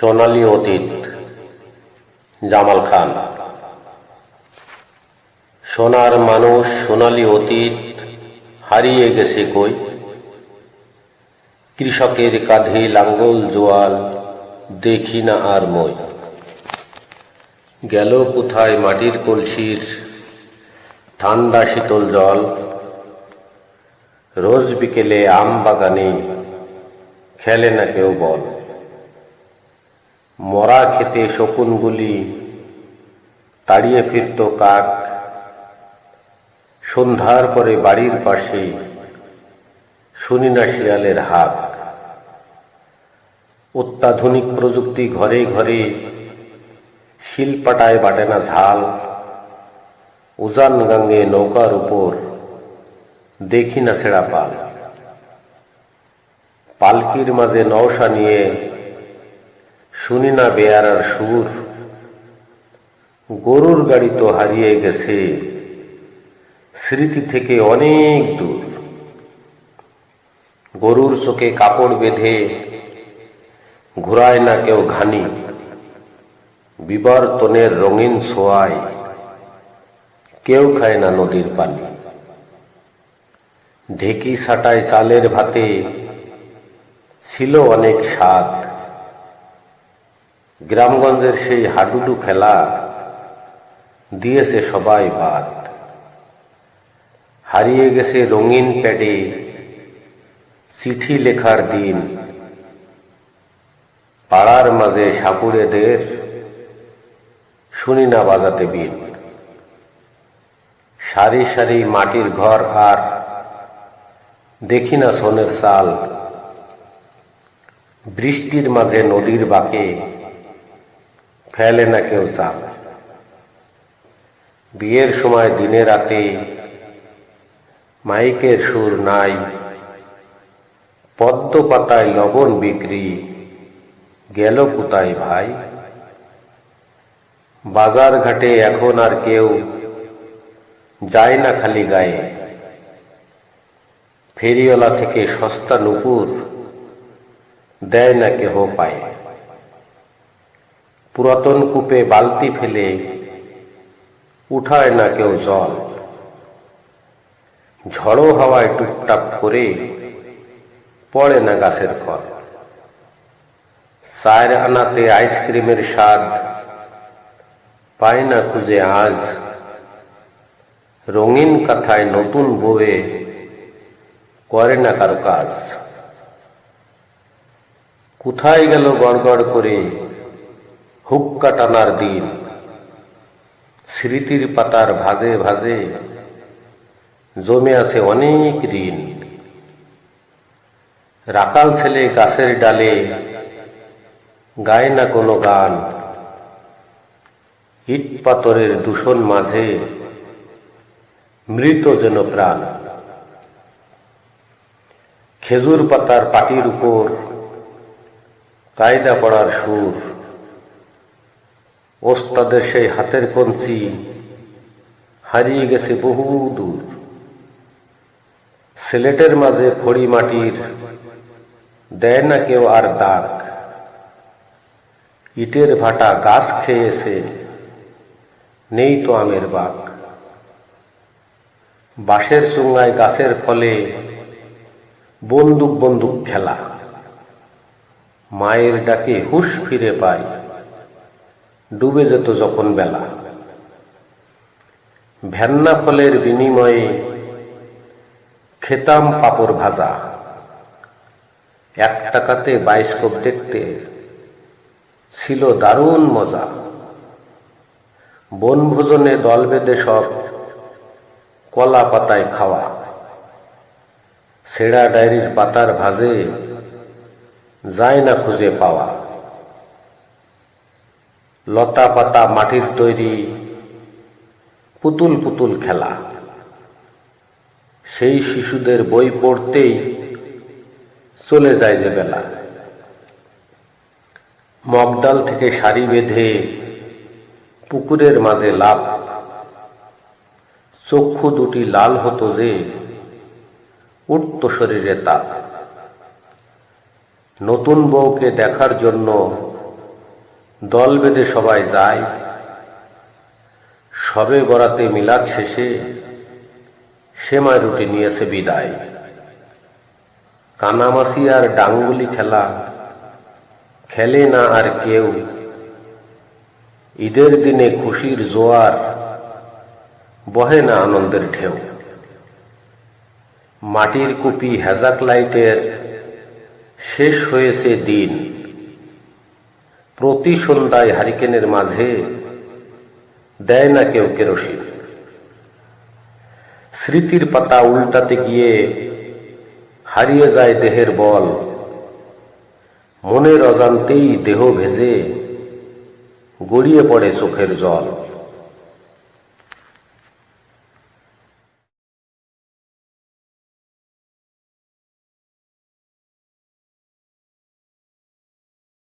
সোনালী অতীত, জামাল খান। সোনার মানুষ, সোনালী অতীত, হারিয়ে গেছে কই? কৃষকের কাঁধে লাঙ্গল জোয়াল, দেখি না আর মই। গেল কোথায় মাটির কলসির ঠান্ডা শীতল জল? রোজ বিকেলে আম বাগানে খেলে না কেউ বল। মরা খেতে শকুনগুলি তাড়িয়ে ফিরত কাক। সন্ধ্যার পরে বাড়ির পাশে শুনি না শিয়ালের হাক অত্যাধুনিক প্রযুক্তি ঘরে ঘরে শিলপাটায় বাটে না ঝাল। উজান গাঙ্গে নৌকার উপর দেখি না ছেঁড়া পাল। পালকির মাঝে নৌসা নিয়ে শুনি না বেয়ারার সুর। গরুর গাড়ি তো হারিয়ে গেছে। স্মৃতি থেকে অনেক দূর। গরুর চোখে কাপড় বেঁধে ঘুরায় না কেউ ঘানি। বিবর্তনের রঙিন ছোঁয়ায় কেউ খায় না নদীর পানি। ঢেকি সাটায় চালের ভাতে ছিল অনেক স্বাদ। গ্রামগঞ্জের সেই হাডুডু খেলা দিয়েছে সবাই বাদ। হারিয়ে গেছে রঙিন প্যাডে চিঠি লেখার দিন। পাড়ার মাঝে সাপুড়েদের শুনি না বাজাতে বিন সারি সারি মাটির ঘর আর দেখি না সোনের চাল। বৃষ্টির মাঝে নদীর বাঁকে ফেলে না কেউ চাল বিয়ের সময় দিনে রাতে মাইকের সুর নাই, পদ্ম পাতায় লবণ বিক্রি গেল কোথায় ভাই? বাজার ঘাটে এখন আর কেউ যায় না খালি গায়ে। ফেরিওয়ালা থেকে সস্তা নুপুর দেয় না কেহ পায়। পুরাতন কূপে বালতি ফেলে উঠায় না কেউ জল। ঝড়ো হাওয়ায় টুকটাপ করে পড়ে না গাছের ফল। চায়ের আনাতে আইসক্রিমের স্বাদ পায় না খুঁজে আজ। রঙিন কাথায় নতুন বউয়ে করে না কারও কাজ। কোথায় গেল গড়গড় করে হুক্কা টানার দিন। স্মৃতির পাতার ভাজে ভাজে জমে আছে অনেক ঋণ রাকাল ছেলে গাছের ডালে গায় না কোনো গান। ইট পাথরের দূষণ মাঝে মৃত যেন প্রাণ। খেজুর পাতার পাটির উপর কায়দা পড়ার সুর। ওস্তাদের সেই হাতের কঞ্চি হারিয়ে গেছে বহু দূর। সিলেটের মাঝে খড়ি মাটির দেয় না কেউ আর দাগ। ইটের ভাটা গাছ খেয়েছে, নেই তো আমের বাগ। বাঁশের চুঙ্গায় গাছের ফলে বন্দুক বন্দুক খেলা। মায়ের ডাকে হুশ ফিরে পায়। ডুবে যেত যখন বেলা। ভ্যান্না ফলের বিনিময়ে খেতাম পাপড় ভাজা। এক টাকাতে বাইস্কোপ দেখতে ছিল দারুণ মজা। বনভোজনে দল বেঁধে সব কলা পাতায় খাওয়া। সেরা ডায়েরির পাতার ভাজে যায় না খুঁজে পাওয়া। লতা পাতা মাটির তৈরি পুতুল পুতুল খেলা। সেই শিশুদের বই পড়তেই চলে যায় যে বেলা। মগডাল থেকে শাড়ি বেঁধে পুকুরের মাঝে লাভ চক্ষু দুটি লাল হতো যে উঠত শরীরে তাপ। নতুন বউকে দেখার জন্য দল বেঁধে সবাই যায়। সবে বরাতে মিলাদ শেষে সেমাই রুটি নিয়েছে বিদায়। কানামাসি আর ডাঙ্গুলি খেলা, খেলে না আর কেউ। ঈদের দিনে খুশির জোয়ার, বহে না আনন্দের ঢেউ। মাটির কুপি হ্যাজাক লাইটের শেষ হয়েছে দিন। প্রতি সন্ধ্যায় হারিকেনের মাঝে দেয় না কেউ কেরোসিন। স্মৃতির পাতা উল্টাতে গিয়ে হারিয়ে যায় দেহের বল। মনের অজান্তেই দেহ ভেজে গড়িয়ে পড়ে চোখের জল।